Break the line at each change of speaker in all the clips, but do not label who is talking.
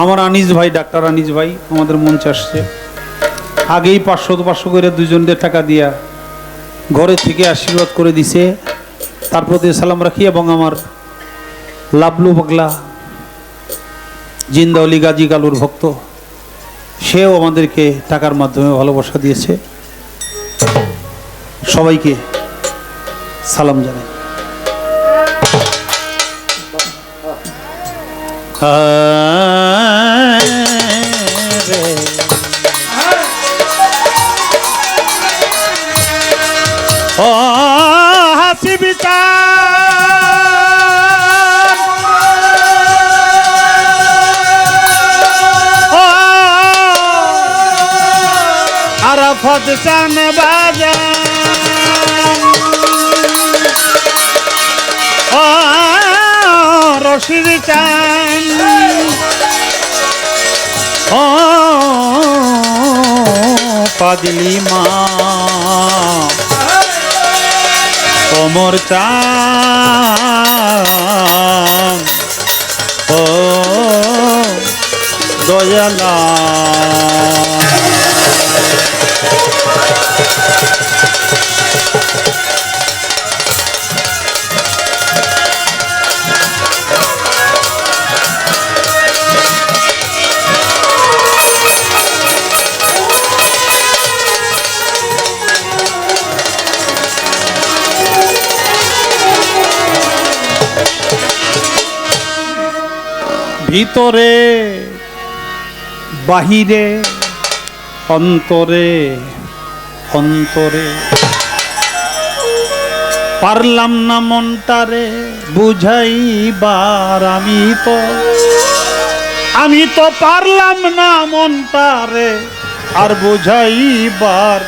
আমার আনিস ভাই, ডাক্তার আনিস ভাই, আমাদের মঞ্চে আসছে। আগেই পাঁচশো পাঁচশো করে দুজনদের টাকা দিয়া ঘরে থেকে আশীর্বাদ করে দিছে। তার প্রতি সালাম রাখি এবং আমার লাবলু পাগলা জিন্দাউলি গাজী কালুর ভক্ত, সেও আমাদেরকে টাকার মাধ্যমে ভালোবাসা দিয়েছে। সবাইকে সালাম জানাই। ও আরাফত চান বাজান ও রশিদ চান। ও পাদিলি মা। কোমর চান। ও দয়ালা। ভিতরে, বাহিরে, অন্তরে অন্তরে। পারলাম না মনটারে বুঝাইবার আমি তো। আমি তো পারলাম না মনটারে আর বুঝাইবার।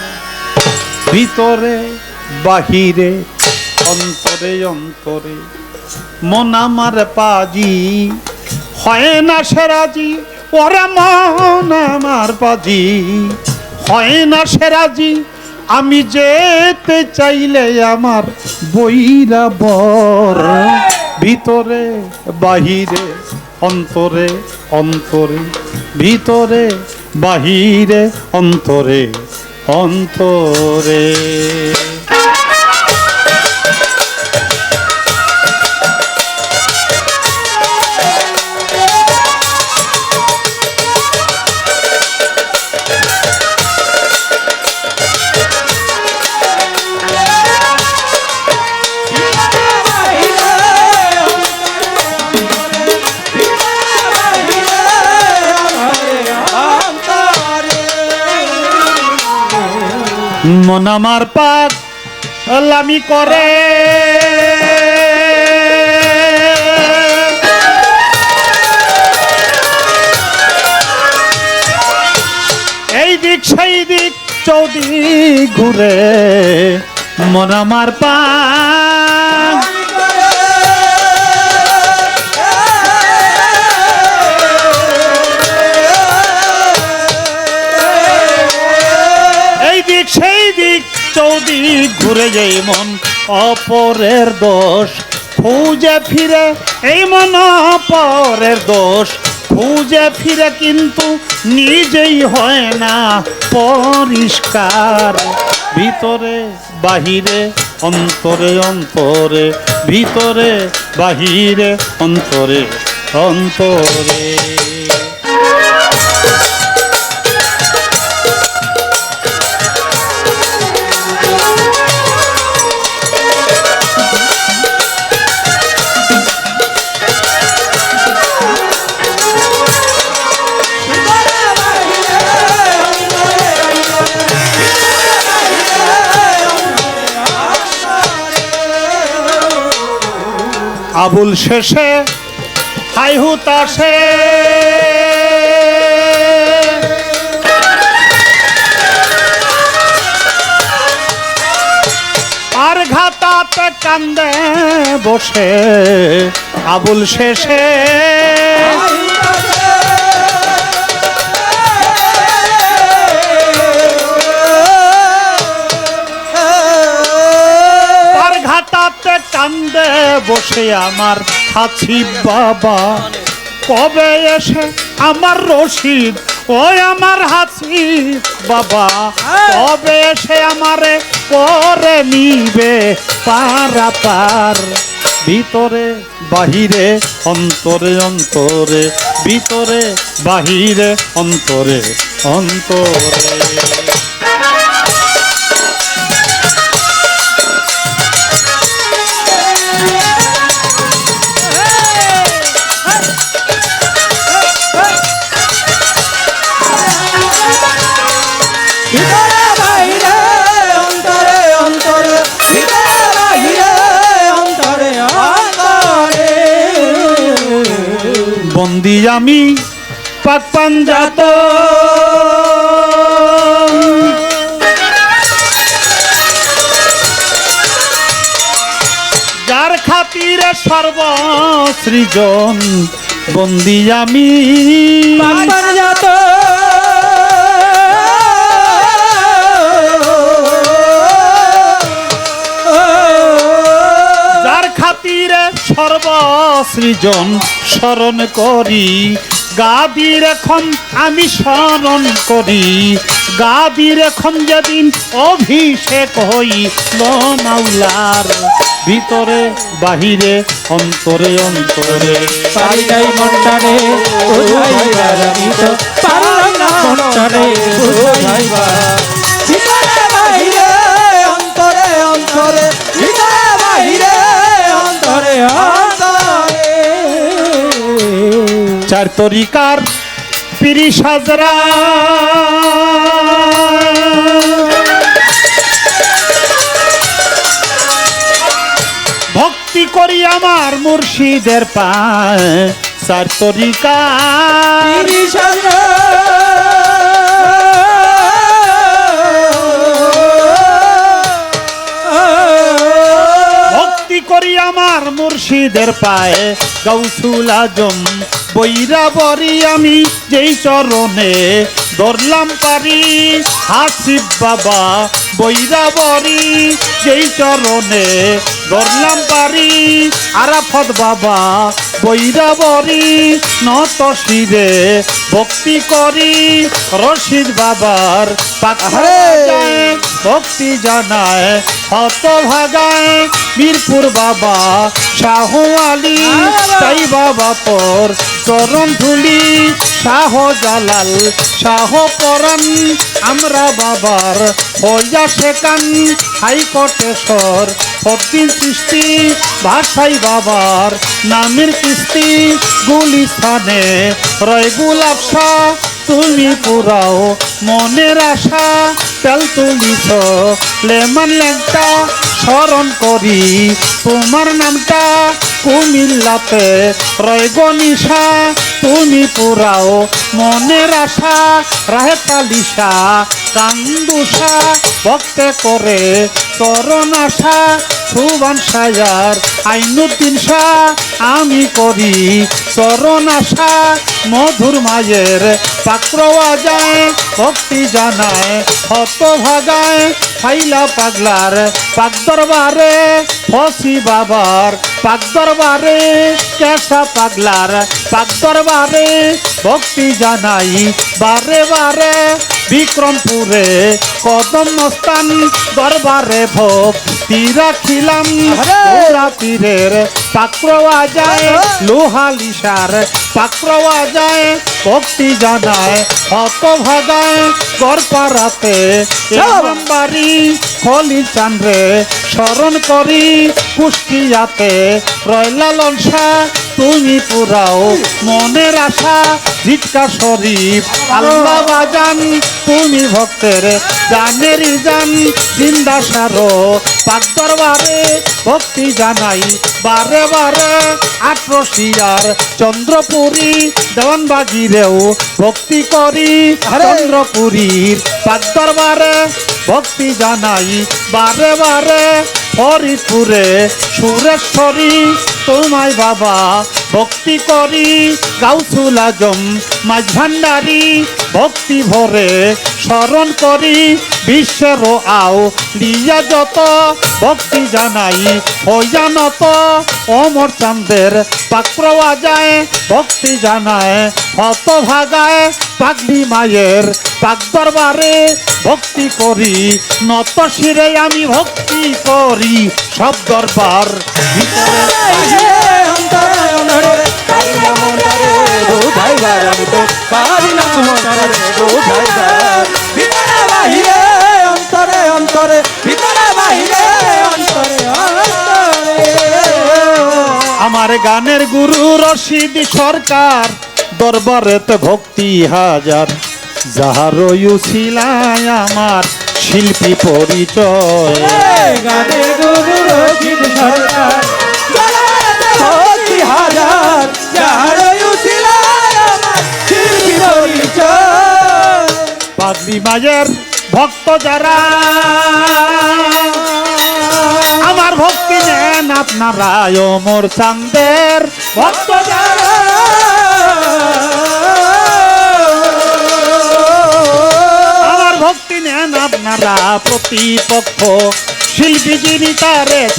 ভিতরে, বাহিরে, অন্তরে অন্তরে। মন আমার পাজি হয় না সেরাজি ওরা মন আমার পাজি। হয় না সেরাজি আমি যেতে চাইলে আমার বইরা বর। ভিতরে, বাহিরে, অন্তরে অন্তরে। ভিতরে, বাহিরে, অন্তরে অন্তরে। মন আমার পাক লামি করে। এই দিক সেই দিক চৌদি ঘুরে মন আমার পাক। চৌদিক ঘুরে যাই মন, অপরের দোষ। খুঁজে ফিরে এই মন, অপরের দোষ। খুঁজে ফিরে কিন্তু নিজেই হয় না পরিষ্কার। ভিতরে, বাহিরে, অন্তরে অন্তরে। ভিতরে, বাহিরে, অন্তরে অন্তরে। আবুল শেষে হাই হুতাশে আর ঘাতাতে কান্দে বসে আবুল শেষে। বসে আমার হাছি বাবা। কবে এসে আমার রশিদ? ওই আমার হাসি বাবা।
হ্যাঁ।
তবে সে আমারে করে নিবে পারা পার ভিতরে বাহিরে অন্তরে অন্তরে। ভিতরে বাহিরে অন্তরে অন্তরে। বন্দি আমি পাক পাঞ্জাত। যার খাতিরে সর্বসৃজন বন্দি আমি
পাক যত
সর্বসৃজন স্মরণ করি। গাদির এখন আমি স্মরণ করি। গাদির এখন যেদিন অভিষেক হই মাওলার ভিতরে, বাহিরে, অন্তরে অন্তরে।
পারিলাই অন্তরে
চার তরিকার পিরি সাজরা ভক্তি করি আমার মুর্শিদের পায় চার তরিকা ভক্তি করি আমার মুর্শিদের পায়ে। গৌসুল আজম বৈরা বরি আমি যেই চরণে ধরলাম পারি হাসিব বাবা বৈরা বরি যেই চরণে ধরলাম পারি আরাফত বাবা বৈরা বরি নত শিরে ভক্তি করি। রশিদ বাবার পাখা যায় ভক্তি জানায় হত ভাগায় মিরপুর বাবা শাহ আলী! তাই বাবা তোর চরণ ধুলি শাহ জালাল শাহ পরান আমরা বাবার হইয়া শেখান হাইকোর্টেশ্বর ফদ্দিন সৃষ্টি ভাষাই বাবার নামের কিস্তি গুলিস্থানে রয় গুলাবসা তুমি পুরাও মনের আশা, তেল তুলিছ। লেমন লেংটা স্মরণ করি, তোমার নামটা কুমিল্লাতে রয় গনিশা তুমি পুরাও মনের আশা, রাহে তালিশা কান্দুষা ভক্তে করে তরণ আশা। সুবান সায়ার আইনুদ্দিন শাহ আমি করি। চরণ আশা মধুর মায়ের পাত্রওয়া যায় ভক্তি জানায়, হত ভাগায়। ফাইলা পাগলার পাক দরবারে ফসি বাবার পাক দরবারে কেসা পাগলার পাক দরবারে ভক্তি জানাই বারে বারে। বিক্রমপুরে কদম মস্তান দরবারে ভক্তি রাখিলাম! ওরা পীরের যায় লোহা লিসার পাত্রওয়া যায় ভক্তি জানায় হত ভাগায় এরকম বাড়ি খলি চান্দ্রে স্মরণ করি কুষ্টিয়াতে রয়লা লনসা তুমি পুরাও মনের আশা জিটকা শরীফ আল্লাহ বাজান তুমি ভক্তের জানের জান জিন্দা সারো পাক দরবারে ভক্তি জানাই বারে বারে আট্রসিয়ার চন্দ্রপুরী দেওয়ানবাগিরেও ভক্তি করি! চন্দ্রপুরীর পাক দরবারে ভক্তি জানাই বারে বারে ফরিদপুরে সুরেশ্বরী তোমায় বাবা ভক্তি করি গাউসুল আজম মাঝ ভান্ডারি ভক্তি ভরে স্মরণ করি, বিশ্বের আও লিয়া যত ভক্তি জানাই হই জানত অমর চান্দের পাক্রওয়া যায় ভক্তি জানায়, হত ভাগায়, পাগলি মায়ের পাক দরবারে ভক্তি করি, নত শিরে আমি ভক্তি করি, সব দরবার ভিতরে। আমার গানের গুরু রশিদ সরকার, দরবারেতে ভক্তি হাজার। যাহার শিলায় আমার শিল্পী পরিচয়।
সরকার হাজার।
মায়ের ভক্ত যারা, আমার ভক্তি নেন আপনারা মোর চান্দের ভক্ত যারা, আমার ভক্তি নেন আপনারা প্রতিপক্ষ। শিল্পী যিনি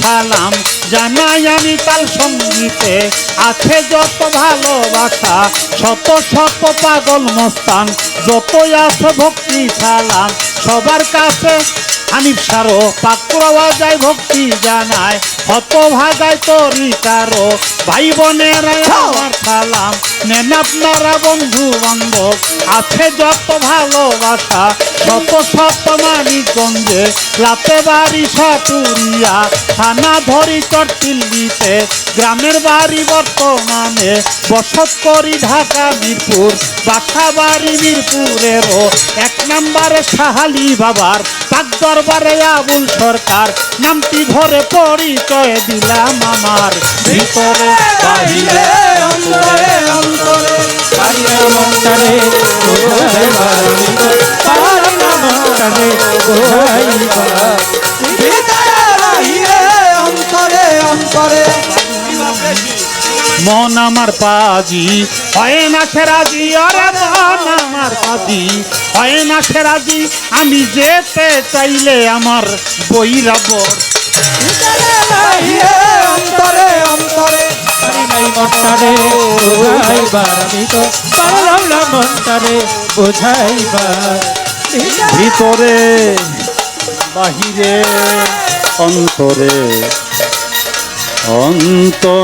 সালাম জানাই আমি তাল সঙ্গীতে। আছে যত ভালোবাসা, শত শত পাগল মস্তান, যতই আছে ভক্তি সালাম সবার কাছে হানিফ সারো পাকুড়াওয়া যায় ভক্তি জানায় হত ভাগায় তরি কারও ভাই বোনের সালাম, নেন আপনারা বন্ধু বান্ধব আছে যত ভালোবাসা, শত শত মানিকগঞ্জে লাতে বাড়ি সাটুরিয়া থানা ধরি চট্টিল্লিতে গ্রামের বাড়ি বর্তমানে, বসত করি ঢাকা, মিরপুর, বাসা বাড়ি মিরপুরেরও। এক নম্বরে সাহালি বাবার, পাক দরবারে আবুল সরকার। নামটি ধরে পরিচয় দিলাম আমার। ভিতরে, বাহিরে,
অন্তরে অন্তরে।
আমার পাজি। হয় না সেরাজি আরে মন আমার পাজি। হয় না সেরাজি আমি যেতে চাইলে আমার
বাহিরে, অন্তরে
ভিতরে, বাহিরে, অন্তরে। অন্তরে।